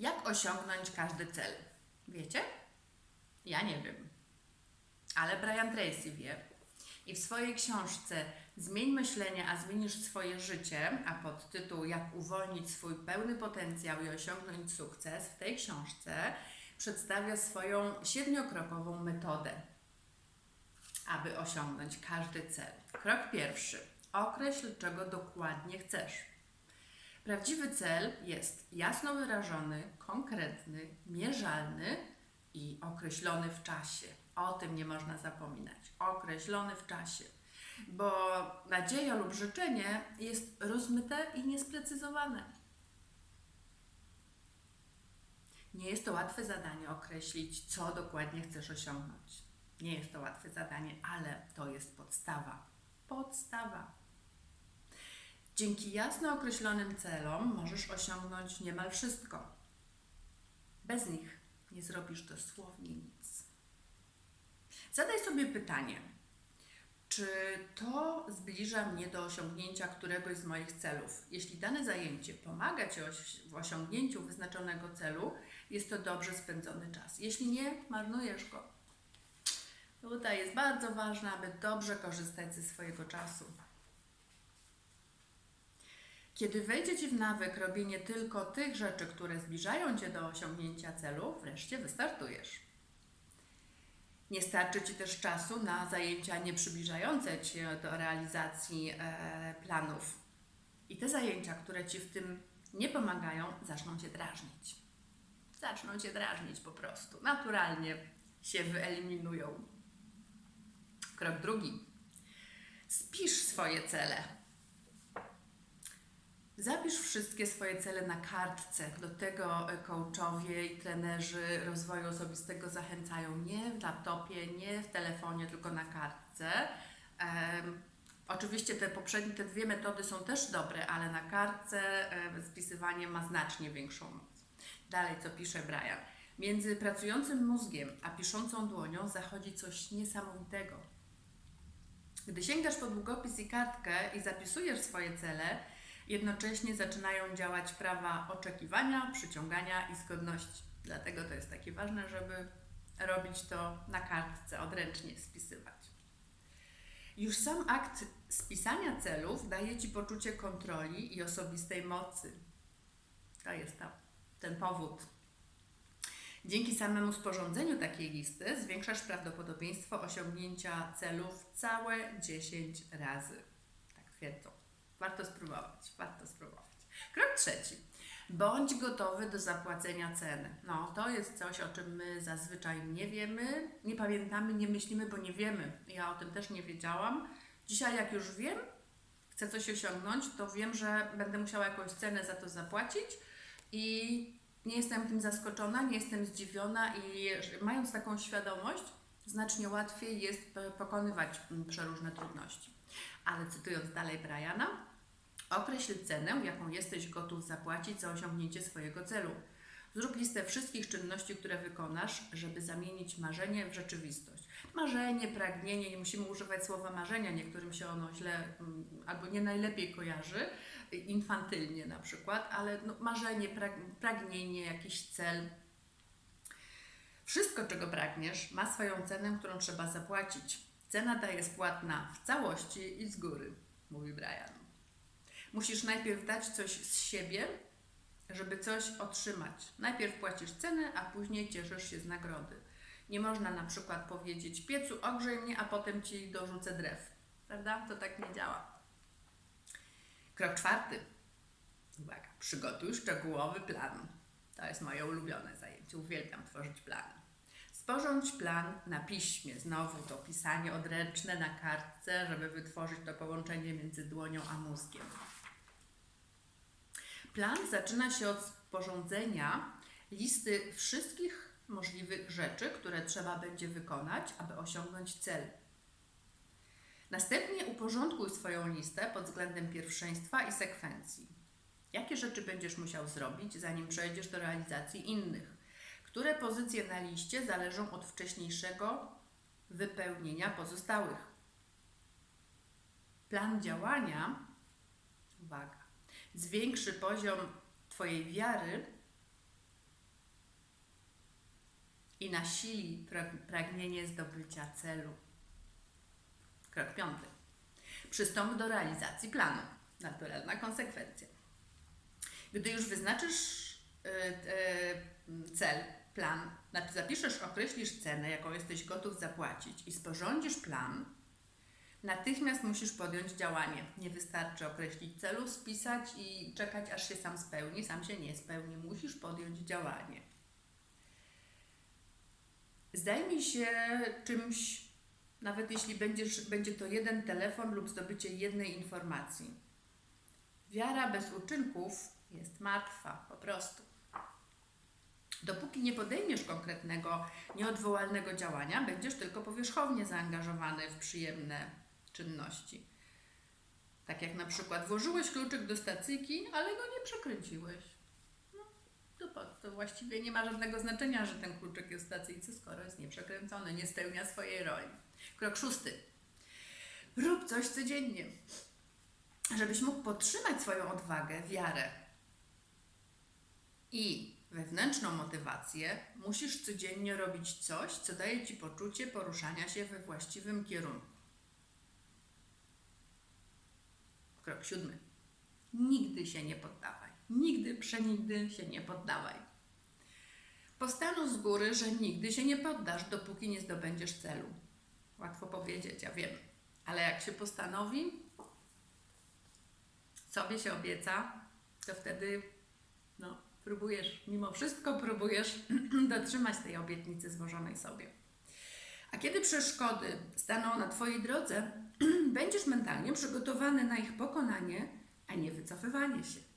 Jak osiągnąć każdy cel? Wiecie? Ja nie wiem. Ale Brian Tracy wie. I w swojej książce Zmień myślenie, a zmienisz swoje życie, a pod tytuł Jak uwolnić swój pełny potencjał i osiągnąć sukces, w tej książce przedstawia swoją siedmiokrokową metodę, aby osiągnąć każdy cel. Krok pierwszy. Określ, czego dokładnie chcesz. Prawdziwy cel jest jasno wyrażony, konkretny, mierzalny i określony w czasie. O tym nie można zapominać. Określony w czasie. Bo nadzieja lub życzenie jest rozmyte i niesprecyzowane. Nie jest to łatwe zadanie określić, co dokładnie chcesz osiągnąć. Nie jest to łatwe zadanie, ale to jest podstawa. Podstawa. Dzięki jasno określonym celom możesz osiągnąć niemal wszystko. Bez nich nie zrobisz dosłownie nic. Zadaj sobie pytanie, czy to zbliża mnie do osiągnięcia któregoś z moich celów? Jeśli dane zajęcie pomaga Ci w osiągnięciu wyznaczonego celu, jest to dobrze spędzony czas. Jeśli nie, marnujesz go. Tutaj jest bardzo ważne, aby dobrze korzystać ze swojego czasu. Kiedy wejdzie Ci w nawyk robienie tylko tych rzeczy, które zbliżają Cię do osiągnięcia celu, wreszcie wystartujesz. Nie starczy Ci też czasu na zajęcia nieprzybliżające Cię do realizacji e, planów. I te zajęcia, które Ci w tym nie pomagają, zaczną Cię drażnić. Zaczną Cię drażnić po prostu. Naturalnie się wyeliminują. Krok drugi. Spisz swoje cele. Zapisz wszystkie swoje cele na kartce. Do tego e, coachowie i trenerzy rozwoju osobistego zachęcają nie w laptopie, nie w telefonie, tylko na kartce. Em, oczywiście te poprzednie, te dwie metody są też dobre, ale na kartce e, spisywanie ma znacznie większą moc. Dalej, co pisze Brian. Między pracującym mózgiem a piszącą dłonią zachodzi coś niesamowitego. Gdy sięgasz po długopis i kartkę i zapisujesz swoje cele, jednocześnie zaczynają działać prawa oczekiwania, przyciągania i zgodności. Dlatego to jest takie ważne, żeby robić to na kartce, odręcznie spisywać. Już sam akt spisania celów daje Ci poczucie kontroli i osobistej mocy. To jest ta, ten powód. Dzięki samemu sporządzeniu takiej listy zwiększasz prawdopodobieństwo osiągnięcia celów całe 10 razy. Tak twierdzą. Warto spróbować, warto spróbować. Krok trzeci. Bądź gotowy do zapłacenia ceny. No, to jest coś, o czym my zazwyczaj nie wiemy, nie pamiętamy, nie myślimy, bo nie wiemy. Ja o tym też nie wiedziałam. Dzisiaj, jak już wiem, chcę coś osiągnąć, to wiem, że będę musiała jakąś cenę za to zapłacić i nie jestem tym zaskoczona, nie jestem zdziwiona i mając taką świadomość, znacznie łatwiej jest p- pokonywać mm, przeróżne trudności. Ale cytując dalej Briana, określ cenę, jaką jesteś gotów zapłacić za osiągnięcie swojego celu. Zrób listę wszystkich czynności, które wykonasz, żeby zamienić marzenie w rzeczywistość. Marzenie, pragnienie, nie musimy używać słowa marzenia, niektórym się ono źle mm, albo nie najlepiej kojarzy, infantylnie na przykład, ale no, marzenie, prag, pragnienie, jakiś cel. Wszystko, czego pragniesz, ma swoją cenę, którą trzeba zapłacić. Cena ta jest płatna w całości i z góry, mówi Brian. Musisz najpierw dać coś z siebie, żeby coś otrzymać. Najpierw płacisz cenę, a później cieszysz się z nagrody. Nie można na przykład powiedzieć piecu ogrzej mnie, a potem ci dorzucę drew. Prawda? To tak nie działa. Krok czwarty. Uwaga, przygotuj szczegółowy plan. To jest moje ulubione zajęcie. Uwielbiam tworzyć plany. Sporządź plan na piśmie. Znowu to pisanie odręczne na kartce, żeby wytworzyć to połączenie między dłonią a mózgiem. Plan zaczyna się od sporządzenia listy wszystkich możliwych rzeczy, które trzeba będzie wykonać, aby osiągnąć cel. Następnie uporządkuj swoją listę pod względem pierwszeństwa i sekwencji. Jakie rzeczy będziesz musiał zrobić, zanim przejdziesz do realizacji innych? Które pozycje na liście zależą od wcześniejszego wypełnienia pozostałych? Plan działania, uwaga, zwiększy poziom Twojej wiary i nasili pra- pragnienie zdobycia celu. Krok piąty. Przystąp do realizacji planu. Naturalna konsekwencja. Gdy już wyznaczysz y, y, cel, plan, zapiszesz, określisz cenę, jaką jesteś gotów zapłacić i sporządzisz plan, natychmiast musisz podjąć działanie. Nie wystarczy określić celu, spisać i czekać, aż się sam spełni. Sam się nie spełni. Musisz podjąć działanie. Zajmij się czymś, nawet jeśli będziesz, będzie to jeden telefon lub zdobycie jednej informacji. Wiara bez uczynków jest martwa, po prostu. Dopóki nie podejmiesz konkretnego, nieodwołalnego działania, będziesz tylko powierzchownie zaangażowany w przyjemne czynności. Tak jak na przykład włożyłeś kluczyk do stacyjki, ale go nie przekręciłeś. No, to, to właściwie nie ma żadnego znaczenia, że ten kluczyk jest w stacyjce, skoro jest nieprzekręcony, nie spełnia swojej roli. Krok szósty. Rób coś codziennie. Żebyś mógł podtrzymać swoją odwagę, wiarę i wewnętrzną motywację, musisz codziennie robić coś, co daje ci poczucie poruszania się we właściwym kierunku. Krok siódmy. Nigdy się nie poddawaj. Nigdy, przenigdy się nie poddawaj. Postanów z góry, że nigdy się nie poddasz, dopóki nie zdobędziesz celu. Łatwo powiedzieć, ja wiem. Ale jak się postanowi, sobie się obieca, to wtedy no, próbujesz, mimo wszystko próbujesz dotrzymać tej obietnicy złożonej sobie. A kiedy przeszkody staną na Twojej drodze, będziesz mentalnie przygotowany na ich pokonanie, a nie wycofywanie się.